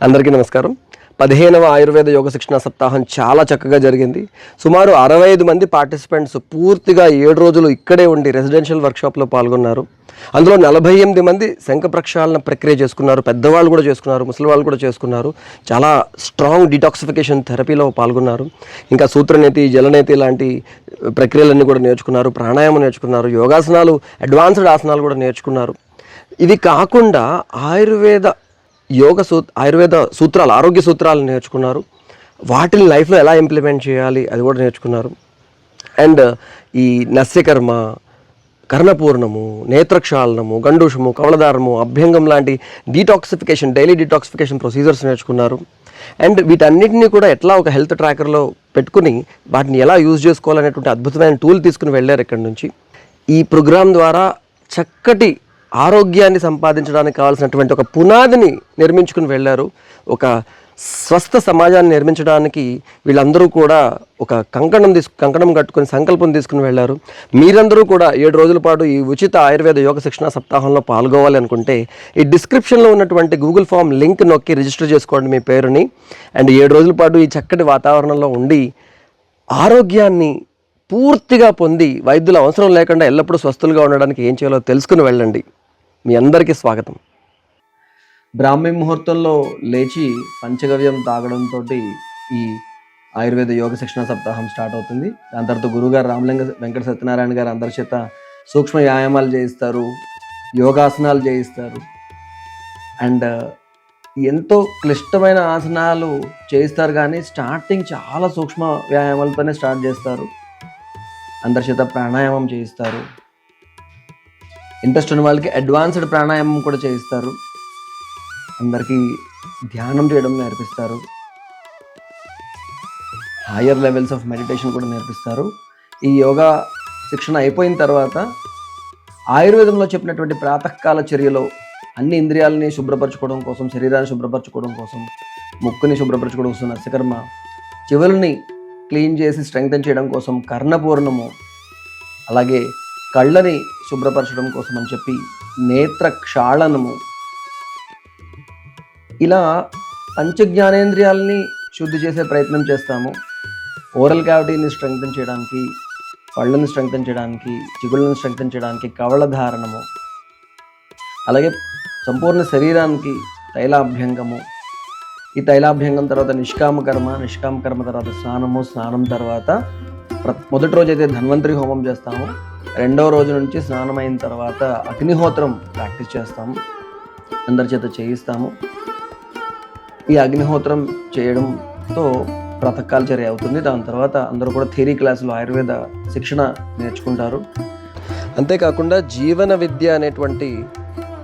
అందరికీ నమస్కారం. పదిహేనవ ఆయుర్వేద యోగ శిక్షణ సప్తాహం చాలా చక్కగా జరిగింది. సుమారు అరవై ఐదు మంది పార్టిసిపెంట్స్ పూర్తిగా ఏడు రోజులు ఇక్కడే ఉండి రెసిడెన్షియల్ వర్క్షాప్లో పాల్గొన్నారు. అందులో నలభై ఎనిమిది మంది శంఖ ప్రక్షాళన ప్రక్రియ చేసుకున్నారు. పెద్దవాళ్ళు కూడా చేసుకున్నారు. ముసలి వాళ్ళు కూడా చేసుకున్నారు. చాలా స్ట్రాంగ్ డిటాక్సిఫికేషన్ థెరపీలో పాల్గొన్నారు. ఇంకా సూత్రనేతి జలనేతి లాంటి ప్రక్రియలన్నీ కూడా నేర్చుకున్నారు. ప్రాణాయామం నేర్చుకున్నారు. యోగాసనాలు అడ్వాన్స్డ్ ఆసనాలు కూడా నేర్చుకున్నారు. ఇది కాకుండా ఆయుర్వేద యోగ సూ ఆయుర్వేద సూత్రాలు ఆరోగ్య సూత్రాలు నేర్చుకున్నారు. వాటిని లైఫ్లో ఎలా ఇంప్లిమెంట్ చేయాలి అది కూడా నేర్చుకున్నారు. అండ్ ఈ నస్యకర్మ కర్ణపూర్ణము నేత్రక్షాళనము గండూషము కవలదారము అభ్యంగం లాంటి డీటాక్సిఫికేషన్ డైలీ డీటాక్సిఫికేషన్ ప్రొసీజర్స్ నేర్చుకున్నారు. అండ్ వీటన్నిటిని కూడా ఎట్లా ఒక హెల్త్ ట్రాకర్లో పెట్టుకుని వాటిని ఎలా యూజ్ చేసుకోవాలనేటువంటి అద్భుతమైన టూల్ తీసుకుని వెళ్ళారు ఇక్కడ నుంచి. ఈ ప్రోగ్రాం ద్వారా చక్కటి ఆరోగ్యాన్ని సంపాదించడానికి కావాల్సినటువంటి ఒక పునాదిని నిర్మించుకుని వెళ్ళారు. ఒక స్వస్థ సమాజాన్ని నిర్మించడానికి వీళ్ళందరూ కూడా ఒక కంకణం తీసుకు కంకణం కట్టుకుని సంకల్పం తీసుకుని వెళ్ళారు. మీరందరూ కూడా ఏడు రోజుల పాటు ఈ ఉచిత ఆయుర్వేద యోగ శిక్షణ సప్తాహంలో పాల్గొవాలి అనుకుంటే ఈ డిస్క్రిప్షన్లో ఉన్నటువంటి గూగుల్ ఫామ్ లింక్ నొక్కి రిజిస్టర్ చేసుకోండి మీ పేరుని. అండ్ ఏడు రోజుల పాటు ఈ చక్కటి వాతావరణంలో ఉండి ఆరోగ్యాన్ని పూర్తిగా పొంది వైద్యుల అవసరం లేకుండా ఎల్లప్పుడూ స్వస్థులుగా ఉండడానికి ఏం చేయాలో తెలుసుకుని వెళ్ళండి. మీ అందరికీ స్వాగతం. బ్రాహ్మీ ముహూర్తంలో లేచి పంచగవ్యం తాగడంతో ఈ ఆయుర్వేద యోగ శిక్షణ సప్తాహం స్టార్ట్ అవుతుంది. దాని తర్వాత గురుగారు రామలింగ వెంకట సత్యనారాయణ గారు అందరి చేత సూక్ష్మ వ్యాయామాలు చేయిస్తారు యోగాసనాలు చేయిస్తారు. అండ్ ఎంతో క్లిష్టమైన ఆసనాలు చేయిస్తారు కానీ స్టార్టింగ్ చాలా సూక్ష్మ వ్యాయామాలతోనే స్టార్ట్ చేస్తారు. అందరి చేత ప్రాణాయామం చేయిస్తారు. ఇంట్రెస్ట్ ఉన్న వాళ్ళకి అడ్వాన్స్డ్ ప్రాణాయామం కూడా చేయిస్తారు. అందరికీ ధ్యానం చేయడం నేర్పిస్తారు. హయ్యర్ లెవెల్స్ ఆఫ్ మెడిటేషన్ కూడా నేర్పిస్తారు. ఈ యోగా శిక్షణ అయిపోయిన తర్వాత ఆయుర్వేదంలో చెప్పినటువంటి ప్రాతకాల చర్యలో అన్ని ఇంద్రియాలని శుభ్రపరచుకోవడం కోసం శరీరాన్ని శుభ్రపరచుకోవడం కోసం ముక్కుని శుభ్రపరచుకోవడం కోసం నస్యకర్మ చెవులని క్లీన్ చేసి స్ట్రెంగ్తన్ చేయడం కోసం కర్ణపూర్ణము అలాగే కళ్ళని శుభ్రపరచడం కోసం అని చెప్పి నేత్ర క్షాళనము ఇలా పంచజ్ఞానేంద్రియాలని శుద్ధి చేసే ప్రయత్నం చేస్తాము. ఓరల్ క్యావిటీని స్ట్రెంగ్తన్ చేయడానికి పళ్ళని స్ట్రెంగ్తన్ చేయడానికి చిగుళ్ళని స్ట్రెంగ్తన్ చేయడానికి కవళధారణము అలాగే సంపూర్ణ శరీరానికి తైలాభ్యంగము. ఈ తైలాభ్యంగం తర్వాత నిష్కామ కర్మ నిష్కామ కర్మ తర్వాత స్నానము స్నానం తర్వాత ప్ర- మొదటి రోజు అయితే ధన్వంతరి హోమం చేస్తాము. రెండవ రోజు నుంచి స్నానం అయిన తర్వాత అగ్నిహోత్రం ప్రాక్టీస్ చేస్తాము. అందరి చేత చేయిస్తాము. ఈ అగ్నిహోత్రం చేయడంతో ప్రాతకాల చర్య అవుతుంది. దాని తర్వాత అందరూ కూడా థియరీ క్లాసులు ఆయుర్వేద శిక్షణ నేర్చుకుంటారు. అంతేకాకుండా జీవన విద్య అనేటువంటి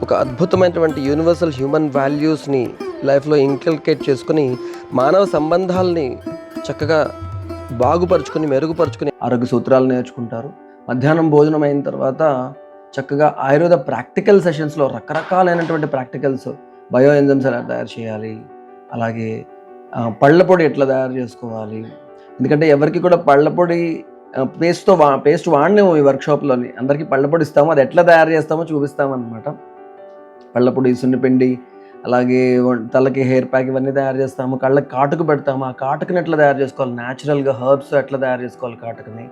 ఒక అద్భుతమైనటువంటి యూనివర్సల్ హ్యూమన్ వాల్యూస్ని లైఫ్లో ఇంకల్కేట్ చేసుకుని మానవ సంబంధాలని చక్కగా బాగుపరుచుకుని మెరుగుపరుచుకుని ఆరోగ్య సూత్రాలు నేర్చుకుంటారు. మధ్యాహ్నం భోజనం అయిన తర్వాత చక్కగా ఆయుర్వేద ప్రాక్టికల్ సెషన్స్లో రకరకాలైనటువంటి ప్రాక్టికల్స్ బయో ఎంజమ్స్ ఎలా తయారు చేయాలి అలాగే పళ్ళ పొడి ఎట్లా తయారు చేసుకోవాలి. ఎందుకంటే ఎవరికి కూడా పళ్ళ పొడి పేస్ట్తో వా పేస్ట్ వాడినాము ఈ వర్క్షాప్లోని అందరికీ పళ్ళ పొడి ఇస్తాము అది ఎట్లా తయారు చేస్తామో చూపిస్తామన్నమాట. పళ్ళ పొడి సున్నిపిండి అలాగే తలకి హెయిర్ ప్యాక్ ఇవన్నీ తయారు చేస్తాము కళ్ళకి కాటుకు పెడతాము. ఆ కాటుకుని ఎట్లా తయారు చేసుకోవాలి? న్యాచురల్గా హర్బ్స్ ఎట్లా తయారు చేసుకోవాలి కాటుకుని?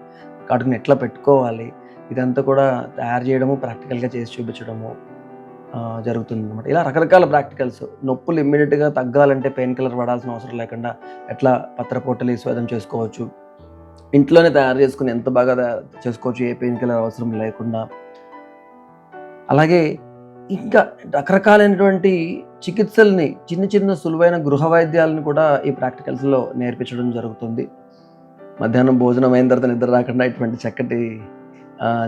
కాటుకుని ఎట్లా పెట్టుకోవాలి? ఇదంతా కూడా తయారు చేయడము ప్రాక్టికల్గా చేసి చూపించడము జరుగుతుంది అనమాట ఇలా రకరకాల ప్రాక్టికల్స్. నొప్పులు ఇమ్మీడియట్గా తగ్గాలంటే పెయిన్ కిల్లర్ పడాల్సిన అవసరం లేకుండా ఎట్లా పత్రపొట్టలు స్వేదం చేసుకోవచ్చు? ఇంట్లోనే తయారు చేసుకుని ఎంత బాగా చేసుకోవచ్చు? ఏ పెయిన్ కిల్లర్ అవసరం లేకుండా. అలాగే ఇంకా రకరకాలైనటువంటి చికిత్సల్ని చిన్న చిన్న సులువైన గృహ వైద్యాలను కూడా ఈ ప్రాక్టికల్స్లో నేర్పించడం జరుగుతుంది. మధ్యాహ్నం భోజనం అయిన తర్వాత నిద్ర రాకుండా ఇటువంటి చక్కటి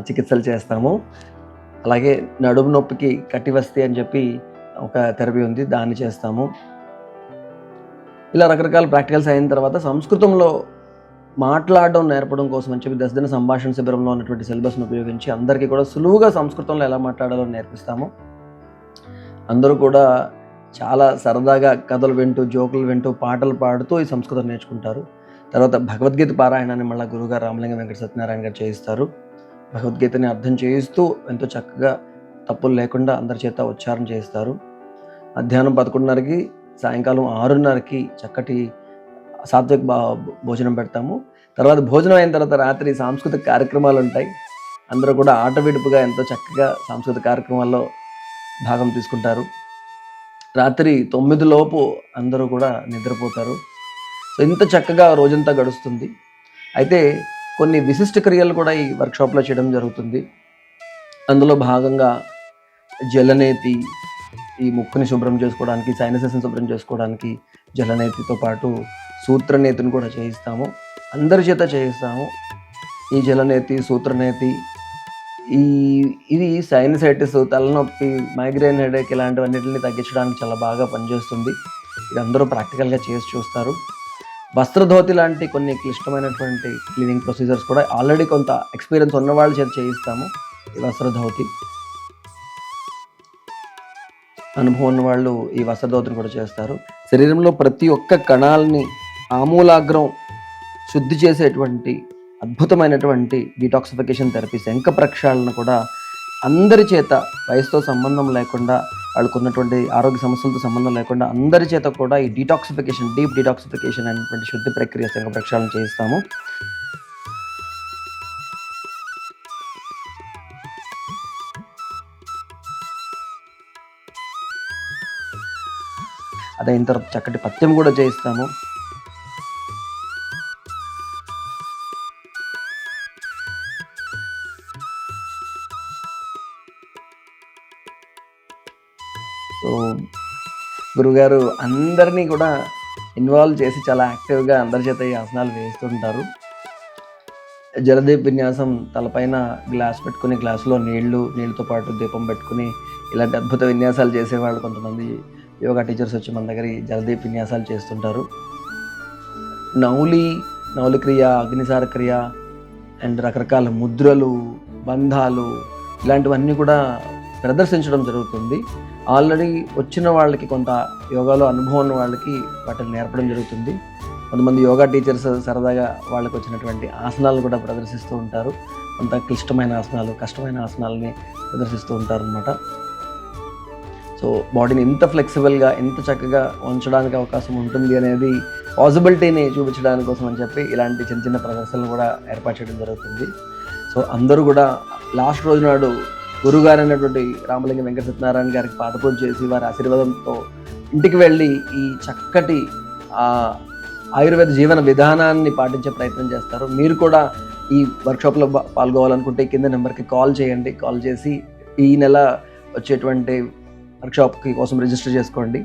చికిత్సలు చేస్తాము. అలాగే నడుము నొప్పికి కట్టివస్తి అని చెప్పి ఒక థెరపీ ఉంది దాన్ని చేస్తాము. ఇలా రకరకాల ప్రాక్టికల్స్ అయిన తర్వాత సంస్కృతంలో మాట్లాడడం నేర్పడం కోసం అని చెప్పి దశదిన సంభాషణ శిబిరంలో ఉన్నటువంటి సిలబస్ను ఉపయోగించి అందరికీ కూడా సులువుగా సంస్కృతంలో ఎలా మాట్లాడాలో నేర్పిస్తాము. అందరూ కూడా చాలా సరదాగా కథలు వింటూ జోకులు వింటూ పాటలు పాడుతూ ఈ సంస్కృతం నేర్చుకుంటారు. తర్వాత భగవద్గీత పారాయణాన్ని మళ్ళీ గురుగారు రామలింగ వెంకట సత్యనారాయణ గారు చేయిస్తారు. భగవద్గీతని అర్థం చేయిస్తూ ఎంతో చక్కగా తప్పులు లేకుండా అందరి చేత ఉచ్చారణ చేస్తారు మధ్యాహ్నం పదకొండున్నరకి సాయంకాలం ఆరున్నరకి చక్కటి సాత్విక భా భోజనం పెడతాము. తర్వాత భోజనం అయిన తర్వాత రాత్రి సాంస్కృతిక కార్యక్రమాలు ఉంటాయి. అందరూ కూడా ఆటవిడుపుగా ఎంతో చక్కగా సాంస్కృతిక కార్యక్రమాల్లో భాగం తీసుకుంటారు. రాత్రి తొమ్మిది లోపు అందరూ కూడా నిద్రపోతారు. సో ఇంత చక్కగా రోజంతా గడుస్తుంది. అయితే కొన్ని విశిష్ట క్రియలు కూడా ఈ వర్క్షాప్లో చేయడం జరుగుతుంది. అందులో భాగంగా జలనేతి ఈ ముక్కుని శుభ్రం చేసుకోవడానికి సైనసెస్ని శుభ్రం చేసుకోవడానికి జలనేతితో పాటు సూత్రనేతిని కూడా చేయిస్తాము. అందరి చేత చేయిస్తాము. ఈ జలనేతి సూత్రనేతి ఈ ఇది సైనసైటిస్ తలనొప్పి మైగ్రేన్ హెడేక్ ఇలాంటివన్నిటిని తగ్గించడానికి చాలా బాగా పనిచేస్తుంది. ఇది అందరూ ప్రాక్టికల్గా చేసి చూస్తారు. వస్త్రధోతి లాంటి కొన్ని క్లిష్టమైనటువంటి క్లీనింగ్ ప్రొసీజర్స్ కూడా ఆల్రెడీ కొంత ఎక్స్పీరియన్స్ ఉన్న వాళ్ళ చేత చేయిస్తాము. ఈ వస్త్రధోతి. అనుభవం ఉన్న వాళ్ళు ఈ వస్త్రధోతిని కూడా చేస్తారు. శరీరంలో ప్రతి ఒక్క కణాలని ఆమూలాగ్రం శుద్ధి చేసేటువంటి అద్భుతమైనటువంటి డిటాక్సిఫికేషన్ థెరపీ శంఖ ప్రక్షాళన కూడా అందరి చేత వయసుతో సంబంధం లేకుండా వాళ్ళకు ఉన్నటువంటి ఆరోగ్య సమస్యలతో సంబంధం లేకుండా అందరి చేత కూడా ఈ డీటాక్సిఫికేషన్ డీప్ డీటాక్సిఫికేషన్ అనేటువంటి శుద్ధి ప్రక్రియ సంఘ ప్రక్షాళన చేయిస్తాము. అదైన తర్వాత చక్కటి పత్యం కూడా చేయిస్తాము. గురుగారు అందరినీ కూడా ఇన్వాల్వ్ చేసి చాలా యాక్టివ్గా అందరి చేత ఈ ఆసనాలు వేస్తుంటారు. జలదీప్ విన్యాసం తలపైన గ్లాస్ పెట్టుకుని గ్లాసులో నీళ్ళు నీళ్ళతో పాటు దీపం పెట్టుకుని ఇలాంటి అద్భుత విన్యాసాలు చేసేవాళ్ళు కొంతమంది యోగా టీచర్స్ వచ్చి మన దగ్గర జలదీప్ విన్యాసాలు చేస్తుంటారు. నౌలి నౌలి క్రియ అగ్నిసార క్రియ అండ్ రకరకాల ముద్రలు బంధాలు ఇలాంటివన్నీ కూడా ప్రదర్శించడం జరుగుతుంది. ఆల్రెడీ వచ్చిన వాళ్ళకి కొంత యోగాలో అనుభవం ఉన్న వాళ్ళకి వాటిని నేర్పడం జరుగుతుంది. కొంతమంది యోగా టీచర్స్ సరదాగా వాళ్ళకి వచ్చినటువంటి ఆసనాలను కూడా ప్రదర్శిస్తూ ఉంటారు. కొంత క్లిష్టమైన ఆసనాలు కష్టమైన ఆసనాలని ప్రదర్శిస్తూ ఉంటారు అనమాట సో బాడీని ఎంత ఫ్లెక్సిబుల్గా ఎంత చక్కగా ఉంచడానికి అవకాశం ఉంటుంది అనేది పాసిబిలిటీని చూపించడానికి కోసం అని చెప్పి ఇలాంటి చిన్న చిన్న ప్రదర్శనలు కూడా ఏర్పాటు చేయడం జరుగుతుంది. సో అందరూ కూడా లాస్ట్ రోజు నాడు గురుగారు అయినటువంటి రామలింగ వెంకట సత్యనారాయణ గారికి పాదపూజ చేసి వారి ఆశీర్వాదంతో ఇంటికి వెళ్ళి ఈ చక్కటి ఆయుర్వేద జీవన విధానాన్ని పాటించే ప్రయత్నం చేస్తారు. మీరు కూడా ఈ వర్క్షాప్లో పాల్గొవాలనుకుంటే కింద నెంబర్కి కాల్ చేయండి. కాల్ చేసి ఈ నెల వచ్చేటువంటి వర్క్షాప్కి కోసం రిజిస్టర్ చేసుకోండి.